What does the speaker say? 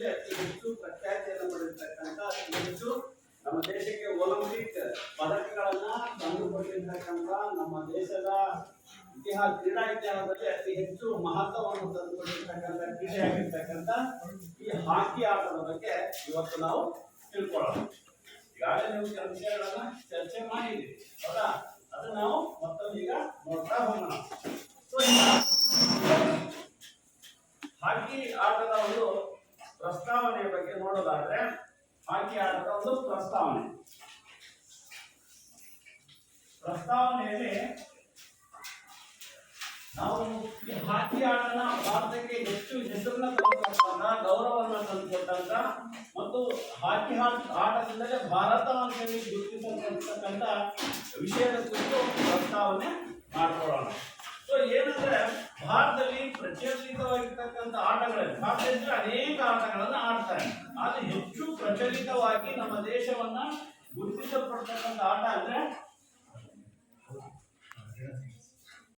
ಕ್ಷೇತ್ರದಲ್ಲಿ ಅತಿ ಹೆಚ್ಚು ಪ್ರಖ್ಯಾತಿಯನ್ನು ಮಾಡಿರ್ತಕ್ಕಂಥ ಅತಿ ಹೆಚ್ಚು ನಮ್ಮ ದೇಶಕ್ಕೆ ಒಲಂಪಿಕ್ ಪದಕಗಳನ್ನ ತಂದುಕೊಟ್ಟಿರ್ತಕ್ಕಂಥ ನಮ್ಮ ದೇಶದ ಇತಿಹಾಸ, ಕ್ರೀಡಾ ಇತಿಹಾಸದಲ್ಲಿ ಅತಿ ಹೆಚ್ಚು ಮಹತ್ವವನ್ನು ತಂದುಕೊಂಡಿರ್ತಕ್ಕಂಥ ಕ್ರೀಡೆ ಆಗಿರ್ತಕ್ಕಂಥ ಈ ಹಾಕಿ ಆಟದ ಬಗ್ಗೆ ಇವತ್ತು ನಾವು ತಿಳ್ಕೊಳ್ಳೋಣ. ಈಗಾಗಲೇ ನೀವು ಕೆಲವು ವಿಷಯಗಳನ್ನ ಚರ್ಚೆ ಮಾಡಿದ್ದೀವಿ ಹೌದಾ? ಅದನ್ನ ನಾವು ಮತ್ತೊಂದು ಈಗ ನೋಡ್ತಾ ಹೋಗೋಣ. ಹಾಕಿ ಆಟದ ಒಂದು ಪ್ರಸ್ತಾವನೆಯ ಬಗ್ಗೆ ನೋಡೋದಾದ್ರೆ ಆಟದ ಒಂದು ಪ್ರಸ್ತಾವನೆ. ಪ್ರಸ್ತಾವನೆಯಲ್ಲಿ ನಾವು ಈ ಹಾಕಿ ಆಟನ ಭಾರತಕ್ಕೆ ಹೆಚ್ಚು ಹೆಸರನ್ನ ತಂದುಕೊಟ್ಟಂತ, ಗೌರವವನ್ನ ತಂದುಕೊಟ್ಟಂತ ಮತ್ತು ಹಾಕಿ ಆಟ ಆಟದಿಂದಲೇ ಭಾರತ ಅಂತ ಹೇಳಿ ಗುರುತಿಸಲ್ಪಡ್ತಕ್ಕಂಥ ವಿಷಯದ ಕುರಿತು ಪ್ರಸ್ತಾವನೆ ಮಾಡ್ಕೊಳ್ಳೋಣ. ಪ್ರಚಲಿತವಾಗಿರ್ತಕ್ಕಂಥ ಆಟಗಳಲ್ಲಿ ಭಾರತದಲ್ಲಿ ಅನೇಕ ಆಟಗಳನ್ನು ಆಡ್ತಾರೆ. ಆದರೆ ಹೆಚ್ಚು ಪ್ರಚಲಿತವಾಗಿ ನಮ್ಮ ದೇಶವನ್ನ ಗುರುತಿಸಲ್ಪಡ್ತಕ್ಕಂಥ ಆಟ ಅಂದ್ರೆ